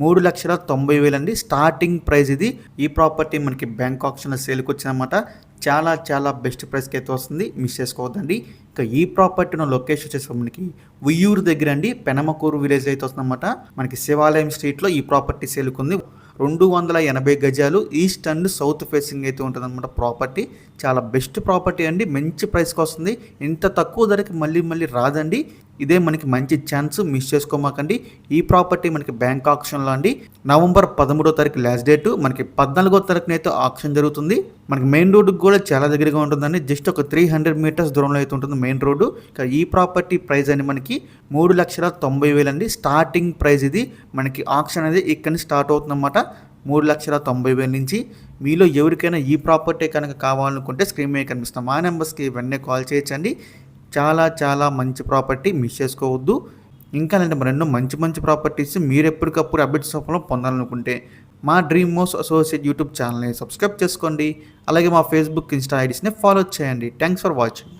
మూడు లక్షల తొంభై వేలండి. స్టార్టింగ్ ప్రైస్ ఇది. ఈ ప్రాపర్టీ మనకి బ్యాంక్ ఆప్షన్లో సేల్కి వచ్చిందన్నమాట. చాలా చాలా బెస్ట్ ప్రైస్కి అయితే వస్తుంది. మిస్ చేసుకోవద్దండి. ఇంకా ఈ ప్రాపర్టీ ఉన్న లొకేషన్ వచ్చేసి మనకి ఉయ్యూరు దగ్గర అండి. పెనమకూరు విలేజ్ అయితే వస్తుందన్నమాట. మనకి శివాలయం స్ట్రీట్లో ఈ ప్రాపర్టీ సేల్కి ఉంది రెండు వందల ఎనభై గజాలు ఈస్ట్ అండ్ సౌత్ ఫేసింగ్ అయితే ఉంటుందన్నమాట ప్రాపర్టీ చాలా బెస్ట్ ప్రాపర్టీ అండి. మంచి ప్రైస్కి వస్తుంది. ఇంత తక్కువ ధరకి మళ్ళీ మళ్ళీ రాదండి. ఇదే మనకి మంచి ఛాన్స్ మిస్ చేసుకోమాకండి. ఈ ప్రాపర్టీ మనకి బ్యాంక్ ఆప్షన్లో అండి. నవంబర్ పదమూడో తారీఖు లాస్ట్ డేట్ మనకి పద్నాలుగో తారీఖున అయితే ఆప్షన్ జరుగుతుంది. మనకి మెయిన్ రోడ్డుకి కూడా చాలా దగ్గరగా ఉంటుందండి. జస్ట్ ఒక త్రీ హండ్రెడ్ మీటర్స్ దూరంలో అయితే ఉంటుంది మెయిన్ రోడ్డు ఇక ఈ ప్రాపర్టీ ప్రైస్ అని మనకి మూడు లక్షల తొంభై వేలు అండి. స్టార్టింగ్ ప్రైస్ ఇది. మనకి ఆప్షన్ అనేది ఇక్కడ నుంచి స్టార్ట్ అవుతుందన్నమాట. మూడు లక్షల తొంభై వేల నుంచి. మీలో ఎవరికైనా ఈ ప్రాపర్టీ కనుక కావాలనుకుంటే స్క్రీన్ మీద కనిపిస్తాం మా నెంబర్స్కి వెంటనే కాల్ చేయొచ్చండి. చాలా చాలా మంచి ప్రాపర్టీ మిస్ చేసుకోవద్దు. ఇంకా అంటే మరెన్నో మంచి మంచి ప్రాపర్టీస్ మీరు ఎప్పటికప్పుడు అప్డేట్స్ రూపంలో పొందాలనుకుంటే మా డ్రీమ్ మోస్ అసోసియేట్ యూట్యూబ్ ఛానల్ని సబ్స్క్రైబ్ చేసుకోండి. అలాగే మా ఫేస్బుక్ ఇన్స్టా ఐడీస్ని ఫాలో చేయండి. Thanks for watching